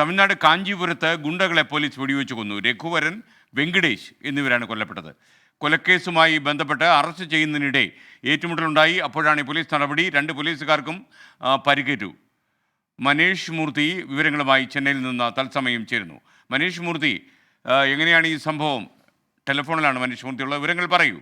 തമിഴ്നാട് കാഞ്ചീപുരത്ത് ഗുണ്ടകളെ പോലീസ് വെടിവെച്ച് കൊന്നു. രഘുവരൻ വെങ്കടേഷ് എന്നിവരാണ് കൊല്ലപ്പെട്ടത്. കൊലക്കേസുമായി ബന്ധപ്പെട്ട് അറസ്റ്റ് ചെയ്യുന്നതിനിടെ ഏറ്റുമുട്ടലുണ്ടായി. അപ്പോഴാണ് പോലീസ് നടപടി. രണ്ട് പോലീസുകാർക്കും പരിക്കേറ്റു. മനീഷ് മൂർത്തി വിവരങ്ങളുമായി ചെന്നൈയിൽ നിന്ന് തത്സമയം ചേരുന്നു. മനീഷ് മൂർത്തി എങ്ങനെയാണ് ഈ സംഭവം? ടെലിഫോണിലാണ് മനീഷ് മൂർത്തിയുള്ള വിവരങ്ങൾ പറയൂ.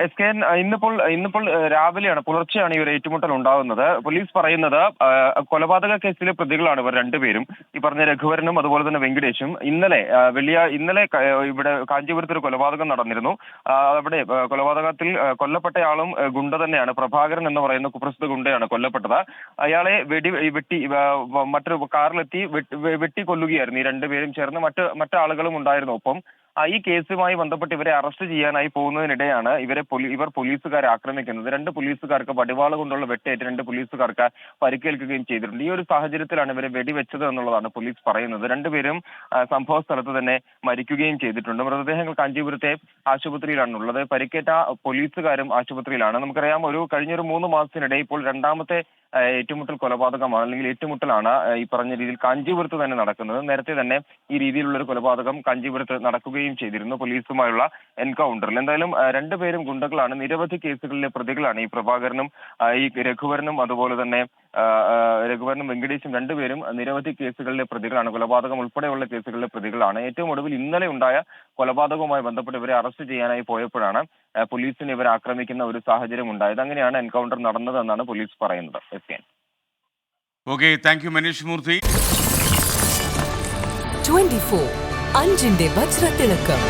എസ് കെ ഇന്നിപ്പോൾ ഇന്നിപ്പോൾ രാവിലെയാണ് പുലർച്ചെയാണ് ഈ ഒരു ഏറ്റുമുട്ടൽ ഉണ്ടാകുന്നത്. പോലീസ് പറയുന്നത് കൊലപാതക കേസിലെ പ്രതികളാണ് ഇവർ രണ്ടുപേരും. ഈ പറഞ്ഞ രഘുവരനും അതുപോലെ തന്നെ വെങ്കടേഷും ഇന്നലെ വലിയ ഇന്നലെ ഇവിടെ കാഞ്ചീപുരത്ത് ഒരു കൊലപാതകം നടന്നിരുന്നു. അവിടെ കൊലപാതകത്തിൽ കൊല്ലപ്പെട്ടയാളും ഗുണ്ട തന്നെയാണ്. പ്രഭാകരൻ എന്ന് പറയുന്ന കുപ്രസിദ്ധ ഗുണ്ടയാണ് കൊല്ലപ്പെട്ടത്. അയാളെ വെടി വെട്ടി മറ്റൊരു കാറിലെത്തി വെട്ടി- കൊല്ലുകയായിരുന്നു. ഈ രണ്ടുപേരും ചേർന്ന് മറ്റ് മറ്റാളുകളും ഉണ്ടായിരുന്നു. ഒപ്പം ഈ കേസുമായി ബന്ധപ്പെട്ട് ഇവരെ അറസ്റ്റ് ചെയ്യാനായി പോകുന്നതിനിടെയാണ് ഇവരെ ഇവർ പോലീസുകാരെ ആക്രമിക്കുന്നത്. രണ്ട് പോലീസുകാർക്ക് വടിവാള കൊണ്ടുള്ള വെട്ടേറ്റ് രണ്ട് പോലീസുകാർക്ക് പരിക്കേൽക്കുകയും ചെയ്തിട്ടുണ്ട്. ഈ ഒരു സാഹചര്യത്തിലാണ് ഇവരെ വെടിവെച്ചത് എന്നുള്ളതാണ് പോലീസ് പറയുന്നത്. രണ്ടുപേരും സംഭവ സ്ഥലത്ത് തന്നെ മരിക്കുകയും ചെയ്തിട്ടുണ്ട്. മൃതദേഹങ്ങൾ കാഞ്ചീപുരത്തെ ആശുപത്രിയിലാണുള്ളത്. പരിക്കേറ്റ പോലീസുകാരും ആശുപത്രിയിലാണ്. നമുക്കറിയാം ഒരു കഴിഞ്ഞൊരു മൂന്ന് മാസത്തിനിടെ ഇപ്പോൾ രണ്ടാമത്തെ ഏറ്റുമുട്ടൽ കൊലപാതകമാണ് അല്ലെങ്കിൽ ഏറ്റുമുട്ടലാണ് ഈ പറഞ്ഞ രീതിയിൽ കാഞ്ചീപുരത്ത് തന്നെ നടക്കുന്നത്. നേരത്തെ തന്നെ ഈ രീതിയിലുള്ള ഒരു കൊലപാതകം കാഞ്ചീപുരത്ത് നടക്കുകയും ചെയ്തിരുന്നു പോലീസുമായുള്ള എൻകൗണ്ടറിൽ. എന്തായാലും രണ്ടുപേരും ഗുണ്ടകളാണ്. നിരവധി കേസുകളിലെ പ്രതികളാണ് ഈ പ്രഭാകരനും ഈ രഘുവരനും അതുപോലെ തന്നെ രഘുവരനും വെങ്കടേഷും രണ്ടുപേരും നിരവധി കേസുകളിലെ പ്രതികളാണ്. കൊലപാതകം ഉൾപ്പെടെയുള്ള കേസുകളിലെ പ്രതികളാണ്. ഏറ്റവും ഒടുവിൽ ഇന്നലെ ഉണ്ടായ കൊലപാതകവുമായി ബന്ധപ്പെട്ട് ഇവരെ അറസ്റ്റ് ചെയ്യാനായി പോയപ്പോഴാണ് പോലീസിനെ ഇവർ ആക്രമിക്കുന്ന ഒരു സാഹചര്യം ഉണ്ടായത്. അങ്ങനെയാണ് എൻകൗണ്ടർ നടന്നതെന്നാണ് പോലീസ് പറയുന്നത്. S K okay thank you Manish Murthy twenty four അഞ്ചിന്റെ വജ്രത്തിളക്കം.